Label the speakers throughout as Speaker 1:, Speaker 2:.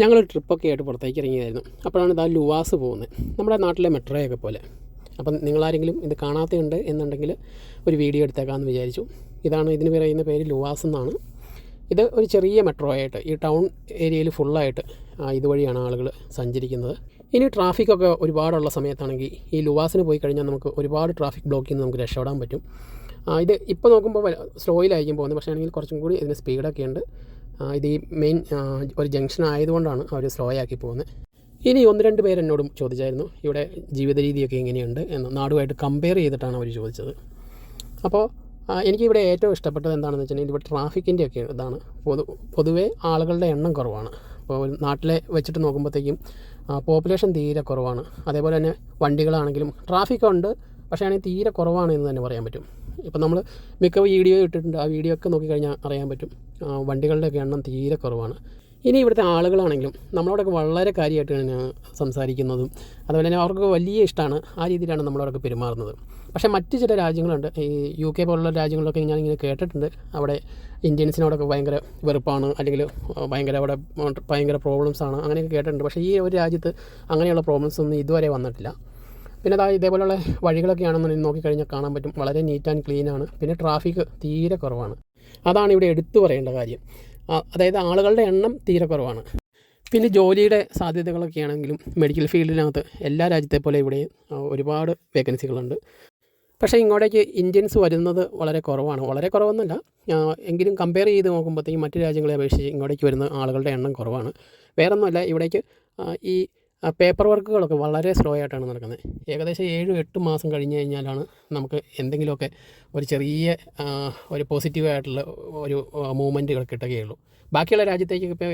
Speaker 1: ഞങ്ങൾ ട്രിപ്പൊക്കെ ആയിട്ട് പുറത്തേക്ക് ഇറങ്ങിയായിരുന്നു അപ്പോഴാണ് ഇതാ ലുവാസ് പോകുന്നത്. നമ്മുടെ നാട്ടിലെ മെട്രോയൊക്കെ പോലെ. അപ്പം നിങ്ങളാരെങ്കിലും ഇത് കാണാത്തതുണ്ട് എന്നുണ്ടെങ്കിൽ ഒരു വീഡിയോ എടുത്തേക്കാമെന്ന് വിചാരിച്ചു. ഇതാണ് ഇതിന് പറയുന്ന പേര് ലുവാസ് എന്നാണ്. ഇത് ഒരു ചെറിയ മെട്രോ ആയിട്ട് ഈ ടൗൺ ഏരിയയിൽ ഫുള്ളായിട്ട് ഇതുവഴിയാണ് ആളുകൾ സഞ്ചരിക്കുന്നത്. ഇനി ട്രാഫിക്കൊക്കെ ഒരുപാടുള്ള സമയത്താണെങ്കിൽ ഈ ലുവാസിന് പോയി കഴിഞ്ഞാൽ നമുക്ക് ഒരുപാട് ട്രാഫിക് ബ്ലോക്കിൽ നിന്ന് നമുക്ക് രക്ഷപ്പെടാൻ പറ്റും. ഇത് ഇപ്പോൾ നോക്കുമ്പോൾ സ്ലോയിലായിരിക്കും പോകുന്നത്. പക്ഷേ ആണെങ്കിൽ കുറച്ചും കൂടി ഇതിന് സ്പീഡൊക്കെ ഉണ്ട്. ഇത് ഈ മെയിൻ ഒരു ജംഗ്ഷൻ ആയതുകൊണ്ടാണ് അവർ സ്ലോ ആക്കി പോകുന്നത്. ഇനി ഒന്ന് രണ്ട് പേര് എന്നോടും ചോദിച്ചായിരുന്നു ഇവിടെ ജീവിത രീതിയൊക്കെ എങ്ങനെയുണ്ട്? എന്ന് നാടുമായിട്ട് കമ്പയർ ചെയ്തിട്ടാണ് അവർ ചോദിച്ചത്. അപ്പോൾ എനിക്കിവിടെ ഏറ്റവും ഇഷ്ടപ്പെട്ടത് എന്താണെന്ന് വെച്ചിട്ടുണ്ടെങ്കിൽ ഇവിടെ ട്രാഫിക്കിന്റെ ഒക്കെ ഇതാണ്. പൊതു പൊതുവേ ആളുകളുടെ എണ്ണം കുറവാണ്. അപ്പോൾ നാട്ടിലെ വെച്ചിട്ട് നോക്കുമ്പോഴത്തേക്കും പോപ്പുലേഷൻ തീരെ കുറവാണ്. അതേപോലെ തന്നെ വണ്ടികളാണെങ്കിലും ട്രാഫിക്കുണ്ട് പക്ഷേ ആണെങ്കിൽ തീരെ കുറവാണ് എന്ന് തന്നെ പറയാൻ പറ്റും. ഇപ്പം നമ്മൾ മിക്ക വീഡിയോ ഇട്ടിട്ടുണ്ട്. ആ വീഡിയോ ഒക്കെ നോക്കിക്കഴിഞ്ഞാൽ അറിയാൻ പറ്റും. വണ്ടികളുടെയൊക്കെ എണ്ണം തീരെ കുറവാണ്. ഇനി ഇവിടുത്തെ ആളുകളാണെങ്കിലും നമ്മളോടൊക്കെ വളരെ കാര്യമായിട്ടാണ് സംസാരിക്കുന്നതും അതുപോലെ തന്നെ അവർക്ക് വലിയ ഇഷ്ടമാണ് ആ രീതിയിലാണ് നമ്മളോടൊക്കെ പെരുമാറുന്നത്. പക്ഷേ മറ്റ് ചില രാജ്യങ്ങളുണ്ട്. ഈ യു കെ പോലുള്ള രാജ്യങ്ങളിലൊക്കെ ഞാനിങ്ങനെ കേട്ടിട്ടുണ്ട്. അവിടെ ഇന്ത്യൻസിനോടൊക്കെ ഭയങ്കര വെറുപ്പാണ് അല്ലെങ്കിൽ ഭയങ്കര അവിടെ ഭയങ്കര പ്രോബ്ലംസ് ആണ്. അങ്ങനെയൊക്കെ കേട്ടിട്ടുണ്ട്. പക്ഷേ ഈ ഒരു രാജ്യത്ത് അങ്ങനെയുള്ള പ്രോബ്ലംസ് ഒന്നും ഇതുവരെ വന്നിട്ടില്ല. പിന്നെ അതായത് ഇതേപോലെയുള്ള വഴികളൊക്കെ ആണെന്നുണ്ടെങ്കിൽ നോക്കിക്കഴിഞ്ഞാൽ കാണാൻ പറ്റും. വളരെ നീറ്റ് ആൻഡ് ക്ലീൻ ആണ്. പിന്നെ ട്രാഫിക് തീരെ കുറവാണ്. അതാണ് ഇവിടെ എടുത്തു പറയേണ്ട കാര്യം. അതായത് ആളുകളുടെ എണ്ണം തീരെ കുറവാണ്. പിന്നെ ജോലിയുടെ സാധ്യതകളൊക്കെ ആണെങ്കിലും മെഡിക്കൽ ഫീൽഡിനകത്ത് എല്ലാ രാജ്യത്തെ പോലെ ഇവിടെ ഒരുപാട് വേക്കൻസികളുണ്ട് പക്ഷേ ഇങ്ങോട്ടേക്ക് ഇന്ത്യൻസ് വരുന്നത് വളരെ കുറവാണ്. വളരെ കുറവൊന്നുമല്ല. എങ്കിലും കമ്പയർ ചെയ്ത് നോക്കുമ്പോഴത്തേക്കും മറ്റു രാജ്യങ്ങളെ അപേക്ഷിച്ച് ഇങ്ങോട്ടേക്ക് വരുന്ന ആളുകളുടെ എണ്ണം കുറവാണ്. വേറൊന്നുമല്ല ഇവിടേക്ക് ഈ പേപ്പർ വർക്കുകളൊക്കെ വളരെ സ്ലോ ആയിട്ടാണ് നടക്കുന്നത്. ഏകദേശം ഏഴും എട്ട് മാസം കഴിഞ്ഞ് കഴിഞ്ഞാലാണ് നമുക്ക് എന്തെങ്കിലുമൊക്കെ ഒരു ചെറിയ ഒരു പോസിറ്റീവായിട്ടുള്ള ഒരു മൂവ്മെന്റുകൾ കിട്ടുകയുള്ളൂ. ബാക്കിയുള്ള രാജ്യത്തേക്ക് ഇപ്പോൾ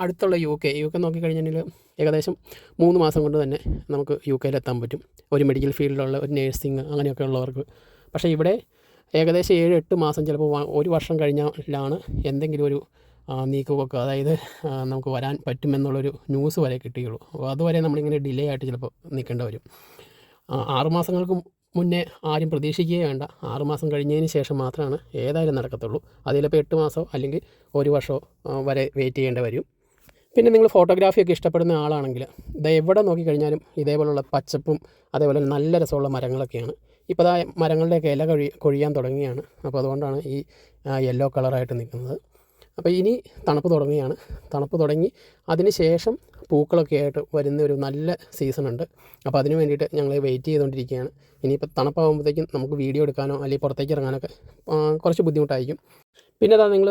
Speaker 1: അടുത്തുള്ള യു കെ യു കെ നോക്കിക്കഴിഞ്ഞാൽ ഏകദേശം മൂന്ന് മാസം കൊണ്ട് തന്നെ നമുക്ക് യു കെയിലെത്താൻ പറ്റും. ഒരു മെഡിക്കൽ ഫീൽഡിലുള്ള ഒരു നേഴ്സിങ് അങ്ങനെയൊക്കെ ഉള്ളവർക്ക്. പക്ഷേ ഇവിടെ ഏകദേശം ഏഴ് എട്ട് മാസം ചിലപ്പോൾ ഒരു വർഷം കഴിഞ്ഞാലാണ് എന്തെങ്കിലും ഒരു ആ, നീക്കുപോക്ക് അതായത് നമുക്ക് വരാൻ പറ്റുമെന്നുള്ളൊരു ന്യൂസ് വരെ കിട്ടിയുള്ളൂ. അപ്പോൾ അതുവരെ നമ്മളിങ്ങനെ ഡിലേ ആയിട്ട് ചിലപ്പോൾ നിൽക്കേണ്ടി വരും. ആറുമാസങ്ങൾക്ക് ആറ് മാസങ്ങൾക്ക് മുന്നേ ആരും പ്രതീക്ഷിക്കുകയേ വേണ്ട. ആറുമാസം കഴിഞ്ഞതിന് ശേഷം മാത്രമാണ് ഏതായാലും നടക്കത്തുള്ളൂ. അത് എട്ട് മാസമോ അല്ലെങ്കിൽ ഒരു വർഷമോ വരെ വെയിറ്റ് ചെയ്യേണ്ടി വരും. പിന്നെ നിങ്ങൾ ഫോട്ടോഗ്രാഫിയൊക്കെ ഇഷ്ടപ്പെടുന്ന ആളാണെങ്കിൽ ഇത് എവിടെ നോക്കിക്കഴിഞ്ഞാലും ഇതേപോലുള്ള പച്ചപ്പും അതേപോലെ നല്ല രസമുള്ള മരങ്ങളൊക്കെയാണ്. ഇപ്പോൾ ദാ മരങ്ങളുടെയൊക്കെ ഇല കഴി കൊഴിയാൻ തുടങ്ങിയാണ് അപ്പോൾ അതുകൊണ്ടാണ് ഈ യെല്ലോ കളറായിട്ട് നിൽക്കുന്നത്. അപ്പോൾ ഇനി തണുപ്പ് തുടങ്ങുകയാണ്. തണുപ്പ് തുടങ്ങി അതിന് ശേഷം പൂക്കളൊക്കെ ആയിട്ട് വരുന്ന ഒരു നല്ല സീസണുണ്ട് അപ്പോൾ അതിന് വേണ്ടിയിട്ട് ഞങ്ങൾ വെയിറ്റ് ചെയ്തുകൊണ്ടിരിക്കുകയാണ്. ഇനിയിപ്പോൾ തണുപ്പാകുമ്പോഴത്തേക്കും നമുക്ക് വീഡിയോ എടുക്കാനോ അല്ലെങ്കിൽ പുറത്തേക്ക് ഇറങ്ങാനൊക്കെ കുറച്ച് ബുദ്ധിമുട്ടായിരിക്കും. പിന്നെ അതാ നിങ്ങൾ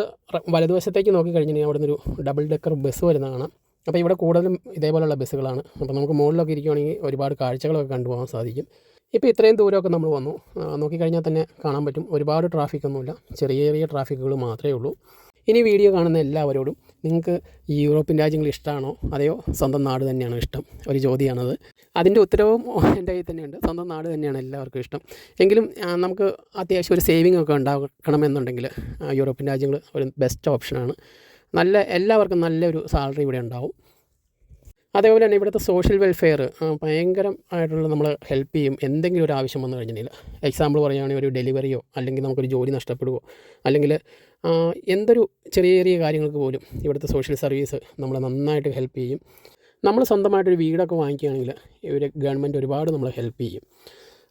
Speaker 1: വലതുവശത്തേക്ക് നോക്കിക്കഴിഞ്ഞിട്ടുണ്ടെങ്കിൽ അവിടെ നിന്നൊരു ഡബിൾ ഡെക്കർ ബസ് വരുന്ന കാണാം. അപ്പോൾ ഇവിടെ കൂടുതലും ഇതേപോലെയുള്ള ബസ്സുകളാണ്. അപ്പോൾ നമുക്ക് മുകളിലൊക്കെ ഇരിക്കുകയാണെങ്കിൽ ഒരുപാട് കാഴ്ചകളൊക്കെ കണ്ടുപോകാൻ സാധിക്കും. ഇപ്പോൾ ഇത്രയും ദൂരമൊക്കെ നമ്മൾ വന്നു. നോക്കിക്കഴിഞ്ഞാൽ തന്നെ കാണാൻ പറ്റും. ഒരുപാട് ട്രാഫിക് ഒന്നുമില്ല. ചെറിയ ചെറിയ ട്രാഫിക്കുകൾ മാത്രമേ ഉള്ളൂ. ഇനി വീഡിയോ കാണുന്ന എല്ലാവരോടും നിങ്ങൾക്ക് ഈ യൂറോപ്യൻ രാജ്യങ്ങൾ ഇഷ്ടമാണോ? അതെയോ? സ്വന്തം നാട് തന്നെയാണോ ഇഷ്ടം? ഒരു ചോദ്യമാണത് അതിന്റെ ഉത്തരവും എന്റെ കയ്യിൽ തന്നെയുണ്ട്. സ്വന്തം നാട് തന്നെയാണ് എല്ലാവർക്കും ഇഷ്ടം. എങ്കിലും നമുക്ക് അത്യാവശ്യം ഒരു സേവിങ് ഒക്കെ ഉണ്ടാക്കണമെന്നുണ്ടെങ്കിൽ യൂറോപ്യൻ രാജ്യങ്ങൾ ഒരു ബെസ്റ്റ് ഓപ്ഷനാണ് നല്ല എല്ലാവർക്കും നല്ലൊരു സാലറി ഇവിടെ ഉണ്ടാവും. അതേപോലെ തന്നെ ഇവിടുത്തെ സോഷ്യൽ വെൽഫെയർ ഭയങ്കരം ആയിട്ടുള്ള നമ്മൾ ഹെൽപ്പ് ചെയ്യും. എന്തെങ്കിലും ഒരു ആവശ്യം വന്നു കഴിഞ്ഞില്ല എക്സാമ്പിൾ പറയുകയാണെങ്കിൽ ഒരു ഡെലിവറിയോ അല്ലെങ്കിൽ നമുക്കൊരു ജോലി നഷ്ടപ്പെടുകയോ അല്ലെങ്കിൽ എന്തൊരു ചെറിയ ചെറിയ കാര്യങ്ങൾക്ക് പോലും ഇവിടുത്തെ സോഷ്യൽ സർവീസ് നമ്മളെ നന്നായിട്ട് ഹെൽപ്പ് ചെയ്യും. നമ്മൾ സ്വന്തമായിട്ടൊരു വീടൊക്കെ വാങ്ങിക്കുകയാണെങ്കിൽ ഇവർ ഗവൺമെന്റ് ഒരുപാട് നമ്മളെ ഹെൽപ്പ് ചെയ്യും.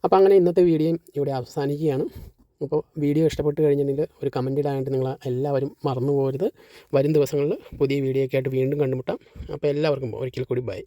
Speaker 1: അപ്പോൾ അങ്ങനെ ഇന്നത്തെ വീഡിയോയും ഇവിടെ അവസാനിക്കുകയാണ്. അപ്പോൾ വീഡിയോ ഇഷ്ടപ്പെട്ട് കഴിഞ്ഞിട്ടുണ്ടെങ്കിൽ ഒരു കമന്റ് ഇടാനായിട്ട് നിങ്ങൾ എല്ലാവരും മറന്നു പോകരുത്. വരും ദിവസങ്ങളിൽ പുതിയ വീഡിയോ ഒക്കെ ആയിട്ട് വീണ്ടും കണ്ടുമുട്ടാം. അപ്പോൾ എല്ലാവർക്കും ഒരിക്കൽ കൂടി ബൈ